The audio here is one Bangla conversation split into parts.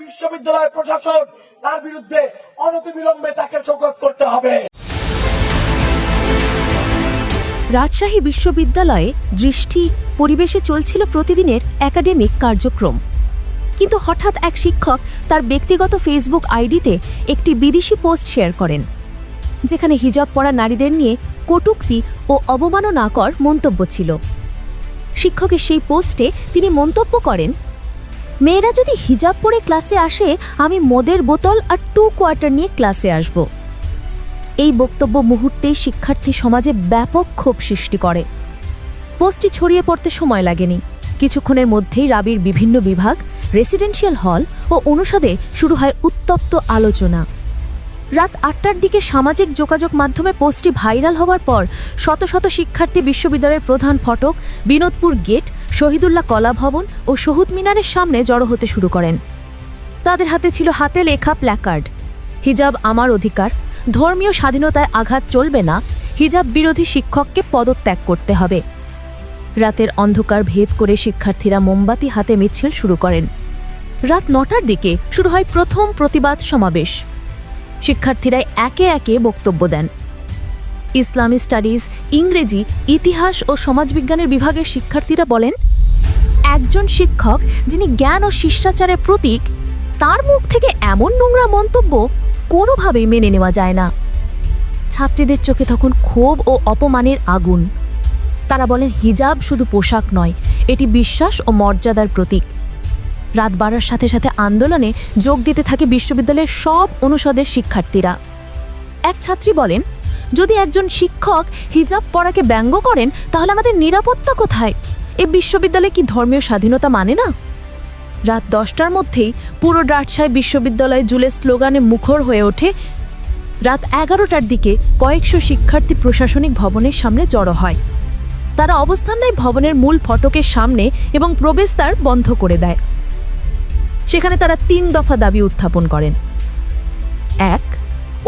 বিশ্ববিদ্যালয় প্রশাসন তার বিরুদ্ধে অনতিবিলম্বে তাকে শোকজ করতে হবে। রাজশাহী বিশ্ববিদ্যালয়ে দৃষ্টি পরিবেশে চলছিল প্রতিদিনের একাডেমিক কার্যক্রম। কিন্তু হঠাৎ এক শিক্ষক তার ব্যক্তিগত ফেসবুক আইডিতে একটি বিদেশি পোস্ট শেয়ার করেন, যেখানে হিজাব পরা নারীদের নিয়ে কটুক্তি ও অবমাননাকর মন্তব্য ছিল। শিক্ষকের সেই পোস্টে তিনি মন্তব্য করেন মেয়েরা যদি হিজাব পরে ক্লাসে আসে, আমি মদের বোতল আর টু কোয়ার্টার নিয়ে ক্লাসে আসব। এই বক্তব্য মুহূর্তেই শিক্ষার্থী সমাজে ব্যাপক ক্ষোভ সৃষ্টি করে। পোস্টটি ছড়িয়ে পড়তে সময় লাগেনি। কিছুক্ষণের মধ্যেই রাবির বিভিন্ন বিভাগ রেসিডেন্সিয়াল হল ও অনুষদে শুরু হয় উত্তপ্ত আলোচনা। রাত আটটার দিকে সামাজিক যোগাযোগ মাধ্যমে পোস্টটি ভাইরাল হওয়ার পর শত শত শিক্ষার্থী বিশ্ববিদ্যালয়ের প্রধান ফটক, বিনোদপুর গেট শহীদুল্লাহ কলা ভবন ও শহীদ মিনারের সামনে জড়ো হতে শুরু করেন। তাদের হাতে ছিল হাতে লেখা প্ল্যাকার্ড। হিজাব আমার অধিকার, ধর্মীয় স্বাধীনতায় আঘাত চলবে না, হিজাব বিরোধী শিক্ষককে পদত্যাগ করতে হবে। রাতের অন্ধকার ভেদ করে শিক্ষার্থীরা মোমবাতি হাতে মিছিল শুরু করেন। রাত নটার দিকে শুরু হয় প্রথম প্রতিবাদ সমাবেশ। শিক্ষার্থীরা একে একে বক্তব্য দেন। ইসলামী স্টাডিজ, ইংরেজি, ইতিহাস ও সমাজবিজ্ঞানের বিভাগের শিক্ষার্থীরা বলেন, একজন শিক্ষক যিনি জ্ঞান ও শিষ্টাচারের প্রতীক, তার মুখ থেকে এমন নোংরা মন্তব্য কোনোভাবেই মেনে নেওয়া যায় না। ছাত্রীদের চোখে তখন ক্ষোভ ও অপমানের আগুন। তারা বলেন, হিজাব শুধু পোশাক নয়, এটি বিশ্বাস ও মর্যাদার প্রতীক। রাত বাড়ার সাথে সাথে আন্দোলনে যোগ দিতে থাকে বিশ্ববিদ্যালয়ের সব অনুষদের শিক্ষার্থীরা। এক ছাত্রী বলেন যদি একজন শিক্ষক হিজাব পড়াকে ব্যঙ্গ করেন, তাহলে আমাদের নিরাপত্তা কোথায়? এ বিশ্ববিদ্যালয় কি ধর্মীয় স্বাধীনতা মানে না? রাত দশটার মধ্যেই পুরো রাজশাহী বিশ্ববিদ্যালয় জুলে স্লোগানে মুখর হয়ে ওঠে, রাত এগারোটার দিকে কয়েকশো শিক্ষার্থী প্রশাসনিক ভবনের সামনে জড়ো হয়। তারা অবস্থান নেয় ভবনের মূল ফটকের সামনে এবং প্রবেশদ্বার বন্ধ করে দেয়। সেখানে তারা তিন দফা দাবি উত্থাপন করেন। এক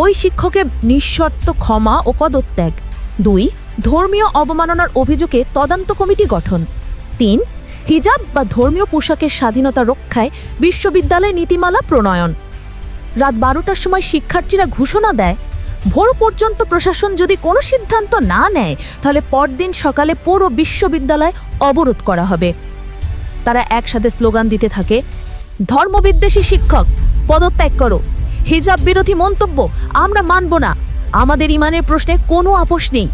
ওই শিক্ষকের নিঃশর্ত ক্ষমা ও পদত্যাগ। দুই, ধর্মীয় অবমাননার অভিযোগে তদন্ত কমিটি গঠন। তিন, হিজাব বা ধর্মীয় পোশাকের স্বাধীনতা রক্ষায় বিশ্ববিদ্যালয় নীতিমালা প্রণয়ন। রাত বারোটার সময় শিক্ষার্থীরা ঘোষণা দেয়, ভোর পর্যন্ত প্রশাসন যদি কোনো সিদ্ধান্ত না নেয়, তাহলে পরদিন সকালে পুরো বিশ্ববিদ্যালয় অবরোধ করা হবে। তারা একসাথে স্লোগান দিতে থাকে, ধর্মবিদ্বেষী শিক্ষক, পদত্যাগ করো। হিজাব বিরোধী মন্তব্য আমরা মানব না। আমাদের ইমানের প্রশ্নে কোনো আপোষ নেই।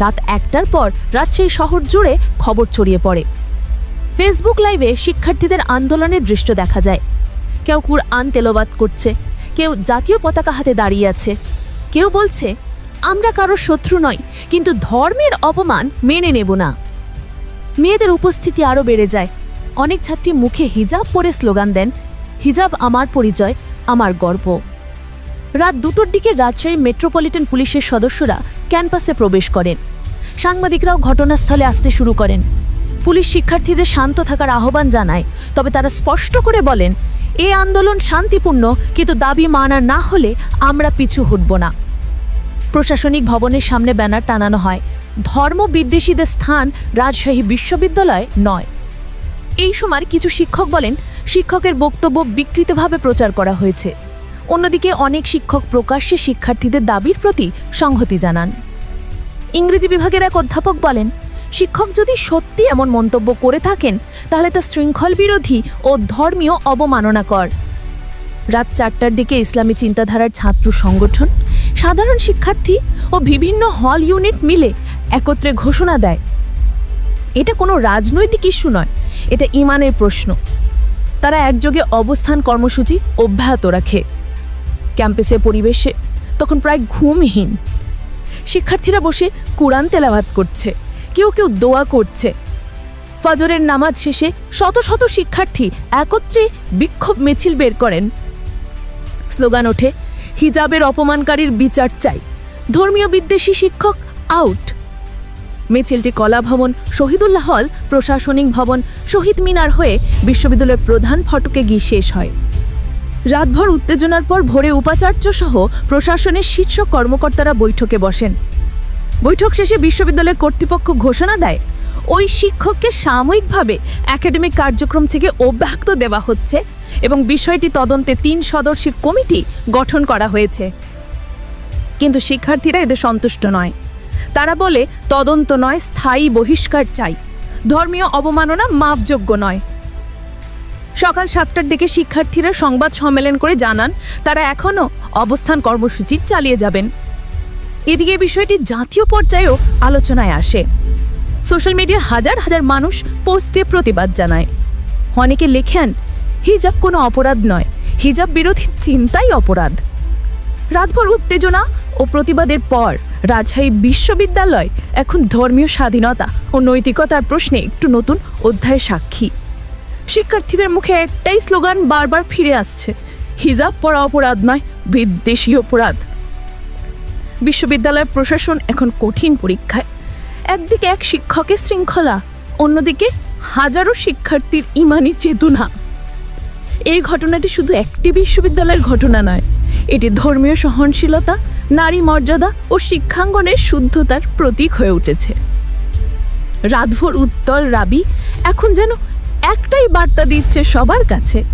রাত একটার পর রাজশাহী শহর জুড়ে খবর ছড়িয়ে পড়ে। ফেসবুক লাইভে শিক্ষার্থীদের আন্দোলনের দৃশ্য দেখা যায়। কেউ কুরআন তেলাওয়াত করছে, কেউ জাতীয় পতাকা হাতে দাঁড়িয়ে আছে। কেউ বলছে, আমরা কারও শত্রু নই, কিন্তু ধর্মের অপমান মেনে নেব না। মেয়েদের উপস্থিতি আরও বেড়ে যায়। অনেক ছাত্রী মুখে হিজাব পরে স্লোগান দেন, হিজাব আমার পরিচয় আমার গর্ব। রাত দুটোর দিকে রাজশাহী মেট্রোপলিটন পুলিশের সদস্যরা ক্যাম্পাসে প্রবেশ করেন। সাংবাদিকরাও ঘটনাস্থলে আসতে শুরু করেন। পুলিশ শিক্ষার্থীদের শান্ত থাকার আহ্বান জানায়, তবে তারা স্পষ্ট করে বলেন, এ আন্দোলন শান্তিপূর্ণ, কিন্তু দাবি মানা না হলে আমরা পিছু হটব না। প্রশাসনিক ভবনের সামনে ব্যানার টানানো হয় ধর্ম বিদ্বেষীদের স্থান রাজশাহী বিশ্ববিদ্যালয় নয়। এই সময় কিছু শিক্ষক বলেন, শিক্ষকের বক্তব্য বিকৃতভাবে প্রচার করা হয়েছে। অন্যদিকে অনেক শিক্ষক প্রকাশ্যে শিক্ষার্থীদের দাবির প্রতি সংহতি জানান। ইংরেজি বিভাগের এক অধ্যাপক বলেন, শিক্ষক যদি সত্যি এমন মন্তব্য করে থাকেন, তাহলে তা শৃঙ্খল বিরোধী ও ধর্মীয় অবমাননাকর। রাত চারটার দিকে ইসলামী চিন্তাধারার ছাত্র সংগঠন, সাধারণ শিক্ষার্থী ও বিভিন্ন হল ইউনিট মিলে একত্রে ঘোষণা দেয়। এটা কোনো রাজনৈতিক ইস্যু নয় এটা ইমানের প্রশ্ন। তারা একযোগে অবস্থান কর্মসূচি অব্যাহত রাখে। ক্যাম্পাসের পরিবেশে তখন প্রায় ঘুমহীন। শিক্ষার্থীরা বসে কোরআন তেলাভাত করছে, কেউ কেউ দোয়া করছে। ফজরের নামাজ শেষে শত শত শিক্ষার্থী একত্রে বিক্ষোভ মিছিল বের করেন। স্লোগান ওঠে, হিজাবের অপমানকারীর বিচার চাই। ধর্মীয় বিদ্বেষী শিক্ষক আউট মিছিলটি কলা ভবন, শহীদুল্লাহ হল, প্রশাসনিক ভবন, শহীদ মিনার হয়ে বিশ্ববিদ্যালয়ের প্রধান ফটকে গিয়ে শেষ হয়। রাতভর উত্তেজনার পর ভোরে উপাচার্য সহ প্রশাসনের শীর্ষ কর্মকর্তারা বৈঠকে বসেন। বৈঠক শেষে বিশ্ববিদ্যালয় কর্তৃপক্ষ ঘোষণা দেয়, ওই শিক্ষককে সাময়িকভাবে একাডেমিক কার্যক্রম থেকে অব্যাহত দেওয়া হচ্ছে এবং বিষয়টি তদন্তে তিন সদস্যের কমিটি গঠন করা হয়েছে। কিন্তু শিক্ষার্থীরা এদের সন্তুষ্ট নয়। তারা বলে, তদন্ত নয়, স্থায়ী বহিষ্কার চাই। ধর্মীয় অবমাননা মাপযোগ্য নয়। সকাল সাতটার দিকে শিক্ষার্থীরা সংবাদ সম্মেলন করে জানান, তারা এখনও অবস্থান কর্মসূচি চালিয়ে যাবেন। এদিকে বিষয়টি জাতীয় পর্যায়েও আলোচনায় আসে। সোশ্যাল মিডিয়া হাজার হাজার মানুষ পোস্ট দিয়ে প্রতিবাদ জানায়। অনেকে লেখেন, হিজাব কোনো অপরাধ নয়, হিজাব বিরোধী চিন্তাই অপরাধ। রাতভর উত্তেজনা ও প্রতিবাদের পর রাজশাহী বিশ্ববিদ্যালয় এখন ধর্মীয় স্বাধীনতা ও নৈতিকতার প্রশ্নে একটু নতুন অধ্যায়ের সাক্ষী। শিক্ষার্থীদের মুখে একটাই স্লোগান বারবার ফিরে আসছে, হিজাব পরা অপরাধ নয়, বিদ্বেষী অপরাধ। বিশ্ববিদ্যালয় প্রশাসন এখন কঠিন পরীক্ষায়। একদিকে এক শিক্ষকের শৃঙ্খলা, অন্যদিকে হাজারো শিক্ষার্থীর ইমানি চেতনা। এই ঘটনাটি শুধু একটি বিশ্ববিদ্যালয়ের ঘটনা নয়, এটি ধর্মীয় সহনশীলতা নারী মর্যাদা ও শিক্ষাঙ্গনের শুদ্ধতার প্রতীক হয়ে উঠেছে। রাতভর উত্তল রাবি এখন যেন একটাই বার্তা দিচ্ছে সবার কাছে